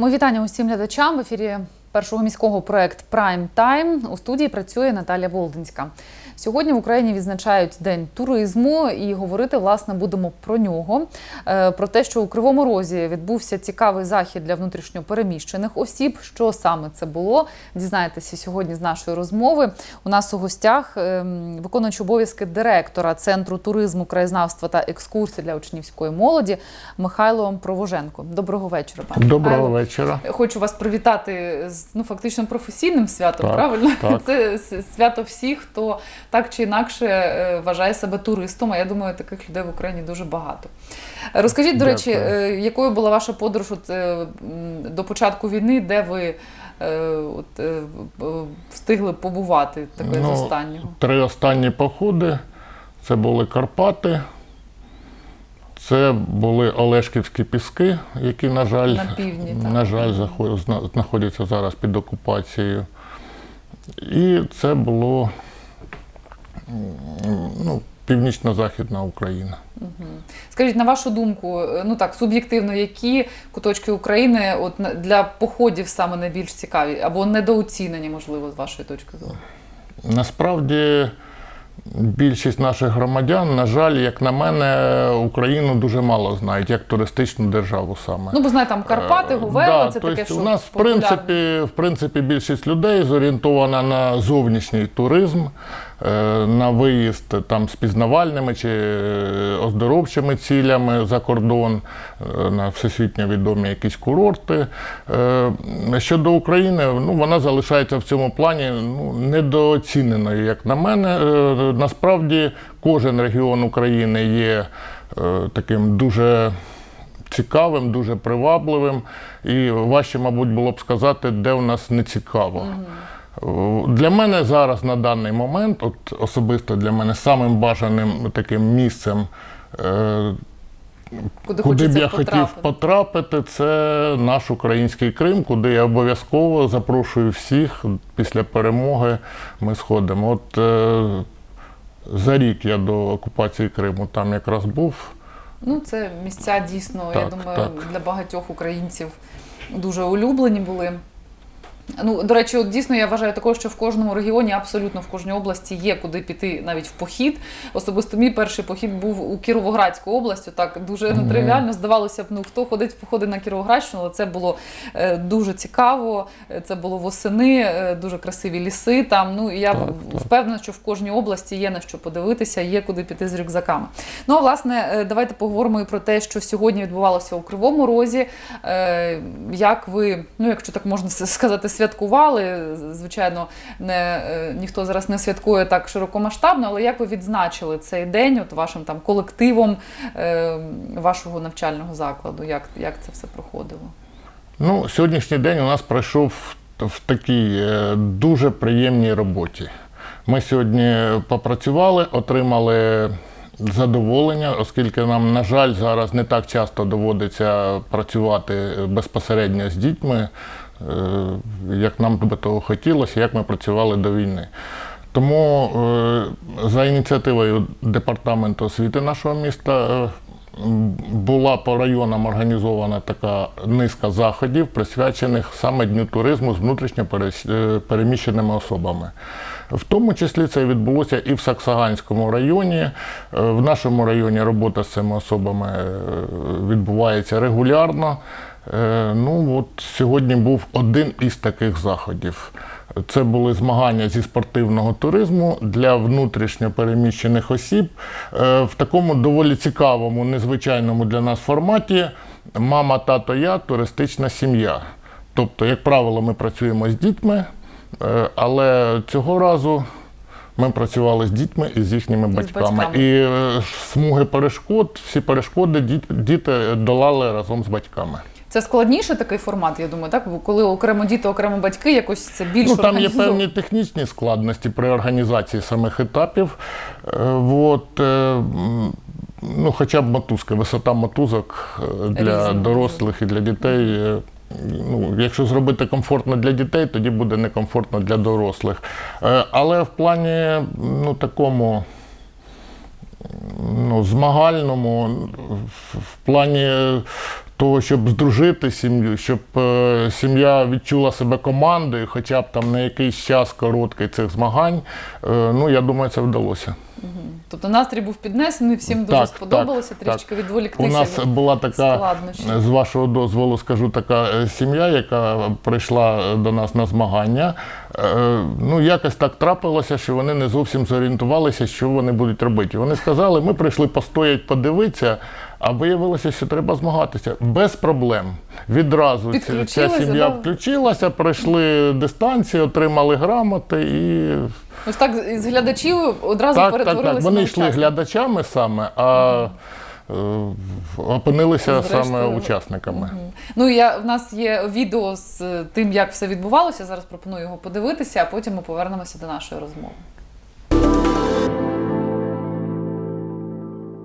Мої вітання усім глядачам в ефірі першого міського проект Прайм Тайм. У студії працює Наталя Болдинська. Сьогодні в Україні відзначають День туризму і говорити власне будемо про нього. Е, Про те, що у Кривому Розі відбувся цікавий захід для внутрішньопереміщених осіб. Що саме це було? Дізнаєтеся сьогодні з нашої розмови. У нас у гостях ем, виконуючий обов'язки директора Центру туризму, краєзнавства та екскурсій для учнівської молоді Михайло Провоженко. Доброго вечора, пане Доброго Михайло. вечора. Хочу вас привітати з ну фактично професійним святом. Так, правильно, так. це свято всіх, хто так чи інакше е, вважає себе туристом. А я думаю, таких людей в Україні дуже багато. Розкажіть, до речі, Дякую. е, якою була ваша подорож от, е, до початку війни, де ви от, встигли побувати таке з Ну, останнього? Три останні походи це були Карпати, це були Олешківські піски, які, на жаль, На півдні, на жаль, знаходяться зараз під окупацією. І це було ну, північно-західна Україна. Скажіть, на вашу думку, е, ну так суб'єктивно, які куточки України от для походів саме найбільш цікаві або недооцінені, можливо, з вашої точки зору? Насправді більшість наших громадян, на жаль, як на мене, Україну дуже мало знають, як туристичну державу саме. Ну, бо знає, там Карпати, Е, Говела, да, це таке, що у нас в принципі, в принципі більшість людей зорієнтована на зовнішній туризм, на виїзд там з пізнавальними чи е, оздоровчими цілями за кордон, е, на всесвітньо відомі якісь курорти. Е, Щодо України, ну вона залишається в цьому плані ну, недооціненою, як на мене. Е, Насправді кожен регіон України є е, таким дуже цікавим, дуже привабливим. І важче, мабуть, було б сказати, де в нас не цікаво. О, Для мене зараз на даний момент, от особисто для мене, самим бажаним таким місцем, е, куди, куди б я хотів потрапити. потрапити, це наш український Крим, куди я обов'язково запрошую всіх після перемоги. Ми сходимо. От е, за рік я до окупації Криму там якраз був. Ну, це місця дійсно, я думаю, так. для багатьох українців дуже улюблені були. Ну, до речі, от дійсно я вважаю також, що в кожному регіоні, абсолютно в кожній області є куди піти навіть в похід. Особисто мій перший похід був у Кіровоградську область. Так дуже нетривіально здавалося б, ну хто ходить в походи на Кіровоградщину, але це було е, дуже цікаво. Е, Це було восени, е, дуже красиві ліси там. Ну і я Так, в- так. впевнена, що в кожній області є на що подивитися, є куди піти з рюкзаками. Ну, а власне, е, давайте поговоримо і про те, що сьогодні відбувалося у Кривому Розі. Е, Як ви, ну якщо так можна сказати, святкували? Звичайно, не, е, ніхто зараз не святкує так широкомасштабно, але як ви відзначили цей день от вашим там колективом е, вашого навчального закладу? Як, як це все проходило? Ну, сьогоднішній день у нас пройшов в, такій е, дуже приємній роботі. Ми сьогодні попрацювали, отримали задоволення, оскільки нам, на жаль, зараз не так часто доводиться працювати безпосередньо з дітьми, як нам би того хотілося, як ми працювали до війни. Тому е, за ініціативою департаменту освіти нашого міста е, була по районам організована така низка заходів, присвячених саме Дню туризму з внутрішньо е, переміщеними особами. В тому числі це відбулося і в Саксаганському районі. Е, В нашому районі робота з цими особами е, відбувається регулярно. Е, Ну от сьогодні був один із таких заходів. Це були змагання зі спортивного туризму для внутрішньо переміщених осіб е, в такому доволі цікавому, незвичайному для нас форматі мама, тато, я туристична сім'я. Тобто, як правило, ми працюємо з дітьми, е, але цього разу ми працювали з дітьми і з їхніми з батьками. батьками. І смуги перешкод, всі перешкоди діти долали разом з батьками. Це складніше такий формат, я думаю, так? Бо коли окремо діти, окремо батьки, якось це більш Ну, там є певні технічні складності при організації самих етапів. Е, От, е, ну, хоча б мотузки, висота мотузок е, для Різна. дорослих і для дітей. Ну, якщо зробити комфортно для дітей, тоді буде некомфортно для дорослих. Але в плані ну, такому ну, змагальному, в плані того, щоб здружити сім'ю, щоб е, сім'я відчула себе командою, хоча б там на якийсь час короткий цих змагань. Е, ну, я думаю, це вдалося. Тобто настрій був піднесений, всім дуже Так, сподобалося так, трішки так. відволіктися. У нас від була така, складнощів. з вашого дозволу скажу, така е, сім'я, яка прийшла до нас на змагання. Е, Ну, якось так трапилося, що вони не зовсім зорієнтувалися, що вони будуть робити. Вони сказали, ми прийшли постоять, подивитися, а виявилося, що треба змагатися без проблем. Відразу ця- сім'я да? включилася, пройшли дистанцію, отримали грамоти і Ось так з глядачів одразу так, так, перетворилися так. Вони на йшли глядачами саме, а е, опинилися Зрештою, саме учасниками. Ну я в нас є відео з тим, як все відбувалося. Зараз пропоную його подивитися, а потім ми повернемося до нашої розмови.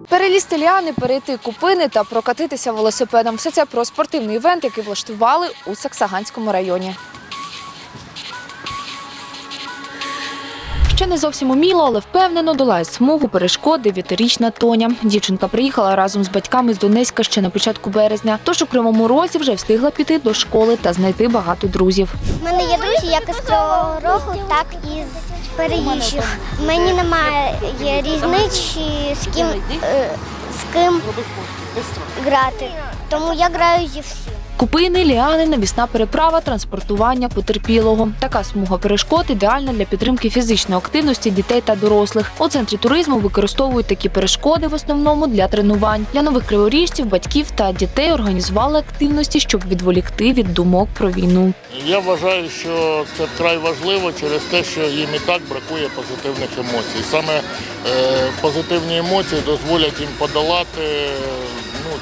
Перелізти ліани, перейти купини та прокатитися велосипедом. Все це про спортивний івент, який влаштували у Саксаганському районі. Ще не зовсім уміло, але впевнено долає смугу перешкод дев'ятирічна Тоня. Дівчинка приїхала разом з батьками з Донецька ще на початку березня. Тож у Кривому Розі вже встигла піти до школи та знайти багато друзів. У мене є друзі як із Кривого Рогу, так і з переїжджих. Мені немає різниці з ким, е, з ким грати. Тому я граю зі всім. Купини, ліани, навісна переправа, транспортування потерпілого. Така смуга перешкод ідеальна для підтримки фізичної активності дітей та дорослих. У центрі туризму використовують такі перешкоди в основному для тренувань. Для нових криворіжців, батьків та дітей організували активності, щоб відволікти від думок про війну. Я вважаю, що це вкрай важливо через те, що їм і так бракує позитивних емоцій. Саме е, позитивні емоції дозволять їм подолати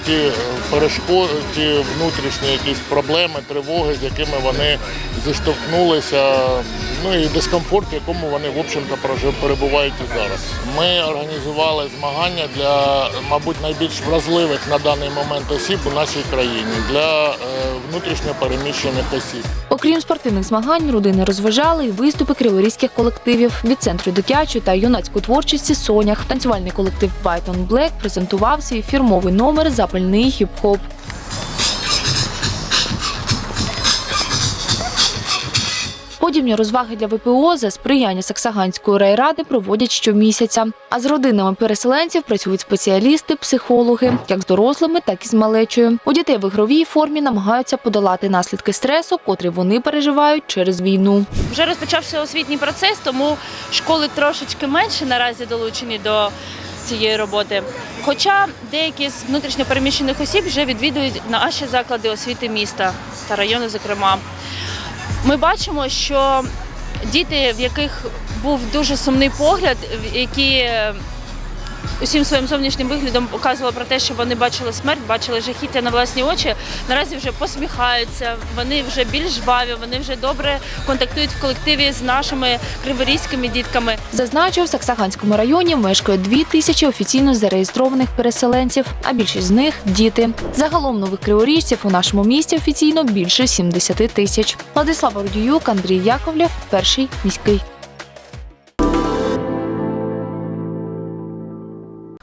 ті перешкоди, ті внутрішні якісь проблеми, тривоги, з якими вони зіштовхнулися, ну і дискомфорт, в якому вони, в общем-то, перебувають і зараз. Ми організували змагання для, мабуть, найбільш вразливих на даний момент осіб у нашій країні для е, внутрішньо переміщених осіб. Окрім спортивних змагань, родини розважали і виступи криворізьких колективів від центру дитячої та юнацької творчості Сонях. Танцювальний колектив Байтон Блек презентував свій фірмовий номер Запальний хіп-хоп. Подібні розваги для ВПО за сприяння Саксаганської райради проводять щомісяця. А з родинами переселенців працюють спеціалісти, психологи, як з дорослими, так і з малечою. У дітей в ігровій формі намагаються подолати наслідки стресу, котрі вони переживають через війну. Вже розпочався освітній процес, тому школи трошечки менше наразі долучені до цієї роботи. Хоча деякі з внутрішньопереміщених осіб вже відвідують наші заклади освіти міста та району, зокрема. Ми бачимо, що діти, в яких був дуже сумний погляд, які усім своїм зовнішнім виглядом показували про те, що вони бачили смерть, бачили жахіття на власні очі. Наразі вже посміхаються, вони вже більш жваві, вони вже добре контактують в колективі з нашими криворізькими дітками. Зазначу, в Саксаганському районі мешкає дві тисячі офіційно зареєстрованих переселенців, а більшість з них діти. Загалом нових криворіжців у нашому місті офіційно більше 70 тисяч. Владислава Рудіюк, Андрій Яковлєв, перший міський.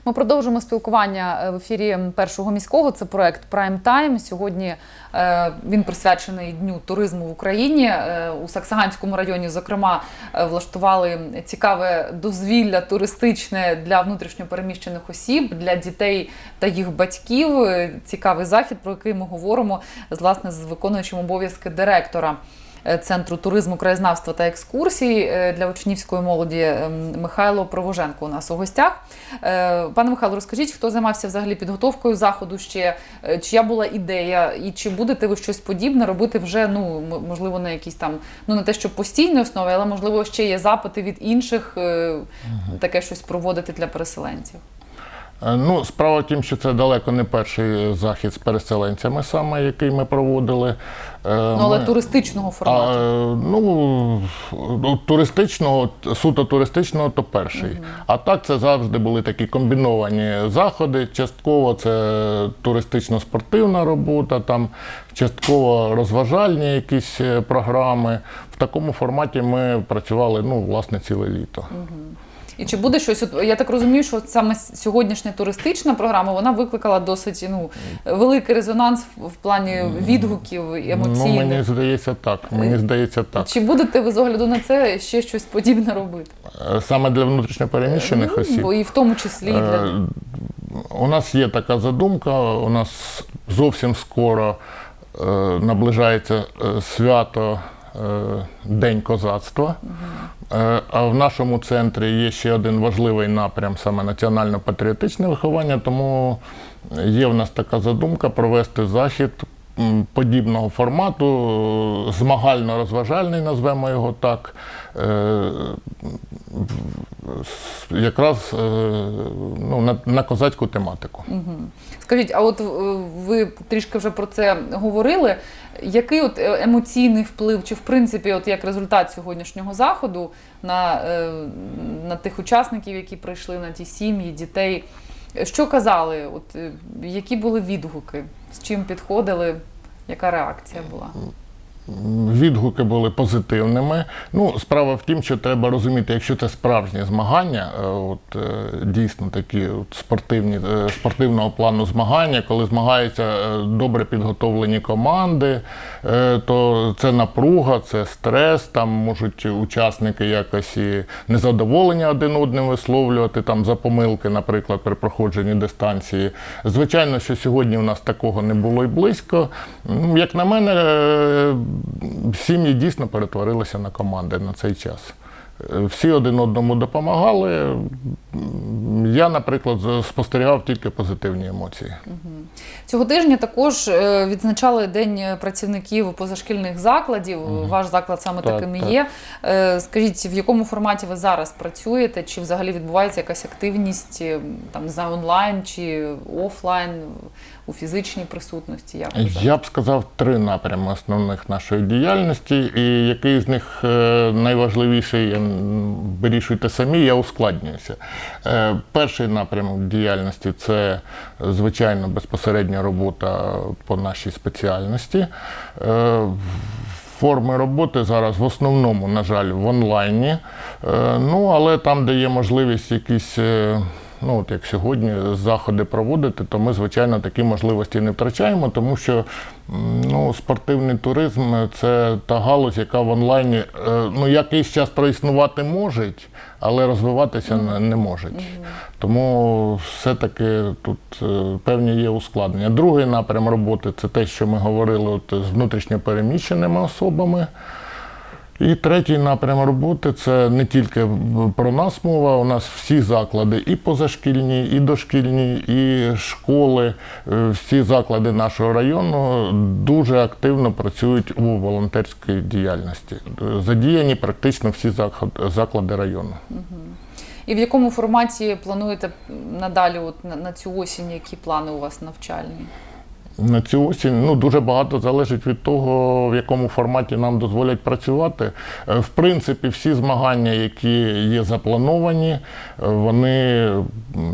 Ми продовжуємо спілкування е, в ефірі першого міського. Це проект Prime Time. Сьогодні е, він присвячений дню туризму в Україні. Е, у Саксаганському районі, зокрема, влаштували цікаве дозвілля туристичне для внутрішньопереміщених осіб, для дітей та їх батьків. Цікавий захід, про який ми говоримо з власне з виконуючим обов'язки директора. Е, Центру туризму, краєзнавства та екскурсій е, для учнівської молоді ем, Михайло Провоженко у нас у гостях. Е, Пане Михайло, розкажіть, хто займався взагалі підготовкою заходу ще, чия була ідея, і чи будете ви щось подібне робити вже, ну можливо, на якісь там, ну не те, що постійній основі, але можливо ще є запити від інших таке щось проводити для переселенців. Е, Ну, справа в тім, що це далеко не перший захід з переселенцями, саме який ми проводили. Е, Ну але туристичного формату. е, ну, ну, туристичного, суто туристичного, то перший. А так це завжди були такі комбіновані заходи. Частково це туристично-спортивна робота, там, частково розважальні якісь е, програми. В такому форматі ми працювали ну, власне, ціле літо. І чи буде щось? От я так розумію, що саме сьогоднішня туристична програма вона викликала досить ну великий резонанс в, плані відгуків і Ну, емоційних. мені здається так. Мені здається так. Чи будете ви з огляду на це ще щось подібне робити? Е, Саме для внутрішньопереміщених Ну, осіб. І в тому числі для Е, У нас є така задумка, у нас зовсім скоро е, наближається е, свято е, День козацтва. Е, А в нашому центрі є ще один важливий напрям саме національно-патріотичне виховання, тому є в нас така задумка провести захід подібного формату, змагально-розважальний, назвемо його так. е, Якраз е, ну, на, на козацьку тематику. Скажіть, а от е, ви трішки вже про це говорили. Який от емоційний вплив, чи в принципі, от як результат сьогоднішнього заходу на, на тих учасників, які прийшли, на ті сім'ї, дітей? Що казали? От е, які були відгуки? З чим підходили? Яка реакція була? Відгуки були позитивними. Ну, справа в тім, що треба розуміти, якщо це справжнє змагання, е, от е, дійсно такі от спортивні е, спортивного плану змагання, коли змагаються добре підготовлені команди, то це напруга, це стрес. Там можуть учасники якось і незадоволення один одним висловлювати там за помилки, наприклад, при проходженні дистанції. Звичайно, що сьогодні у нас такого не було і близько. Ну, Як на мене, сім'ї дійсно перетворилися на команди на цей час. Е, Всі один одному допомагали. Я, наприклад, спостерігав тільки позитивні емоції. Цього тижня також е, відзначали День працівників позашкільних закладів. Ваш заклад саме Так, таким і так. є. Е, Скажіть, в якому форматі ви зараз працюєте? Чи взагалі відбувається якась активність е, там не знаю, онлайн чи офлайн у фізичній присутності? Як? Я б сказав три напрями основних нашої діяльності, і який з них е, найважливіший, вирішуйте самі, я ускладнююся. Е, Перший напрямок діяльності це звичайно безпосередня робота по нашій спеціальності. Е, Форми роботи зараз в основному, на жаль, в онлайні. Ну, але там, де є можливість якісь, ну от як сьогодні, заходи проводити, то ми, звичайно, такі можливості не втрачаємо, тому що ну, спортивний туризм це та галузь, яка в онлайні е, ну, якийсь час проіснувати може, але розвиватися не- може. Тому все-таки тут е, певні є ускладнення. Другий напрям роботи це те, що ми говорили от, з внутрішньопереміщеними особами. І третій напрям роботи це не тільки про нас мова. У нас всі заклади, і позашкільні, і дошкільні, і школи, е, всі заклади нашого району дуже активно працюють у волонтерській діяльності. Задіяні практично всі заклади району. І в якому форматі плануєте надалі, от на цю осінь, які плани у вас навчальні? На цю осінь ну, дуже багато залежить від того, в якому форматі нам дозволять працювати. Е, В принципі, всі змагання, які є заплановані, е, вони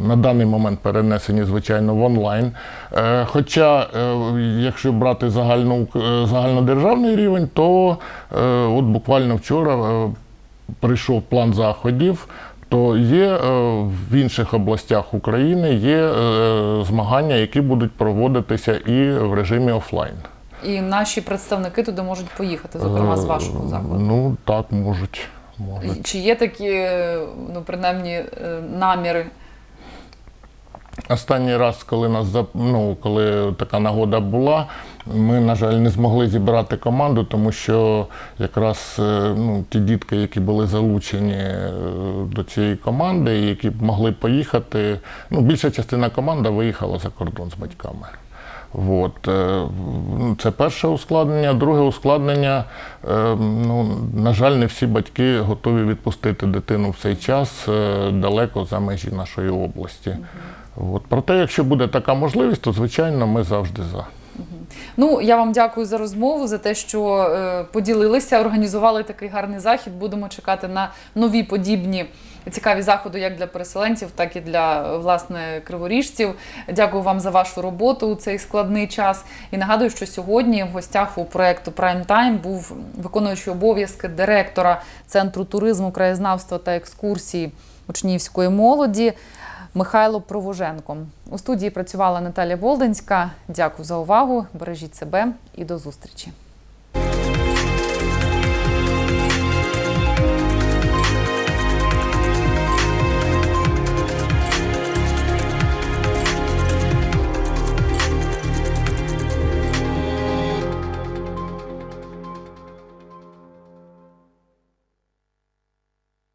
на даний момент перенесені, звичайно, в онлайн. Е, Хоча, якщо брати загальну, загальнодержавний рівень, то от буквально вчора прийшов план заходів. То є е, в інших областях України є е, змагання, які будуть проводитися і в режимі офлайн. І наші представники туди можуть поїхати, зокрема з вашого Е, закладу. Ну так, можуть. можуть. Чи є такі, ну принаймні, наміри? Останній раз, коли нас ну, коли така нагода була, ми, на жаль, не змогли зібрати команду, тому що якраз е, ну, ті дітки, які були залучені е, до цієї команди, які могли поїхати, ну, більша частина команди виїхала за кордон з батьками. От, е, ну, це перше ускладнення. Друге ускладнення, е, ну, на жаль, не всі батьки готові відпустити дитину в цей час е, далеко за межі нашої області. От. Проте, якщо буде така можливість, то звичайно ми завжди за. Ну, я вам дякую за розмову, за те, що поділилися, організували такий гарний захід. Будемо чекати на нові подібні цікаві заходи як для переселенців, так і для власне криворіжців. Дякую вам за вашу роботу у цей складний час. І нагадую, що сьогодні в гостях у проекту Prime Time був виконуючий обов'язки директора Центру туризму, краєзнавства та екскурсії учнівської молоді. Михайло Провоженко у студії працювала Наталя Болдинська. Дякую за увагу. Бережіть себе і до зустрічі.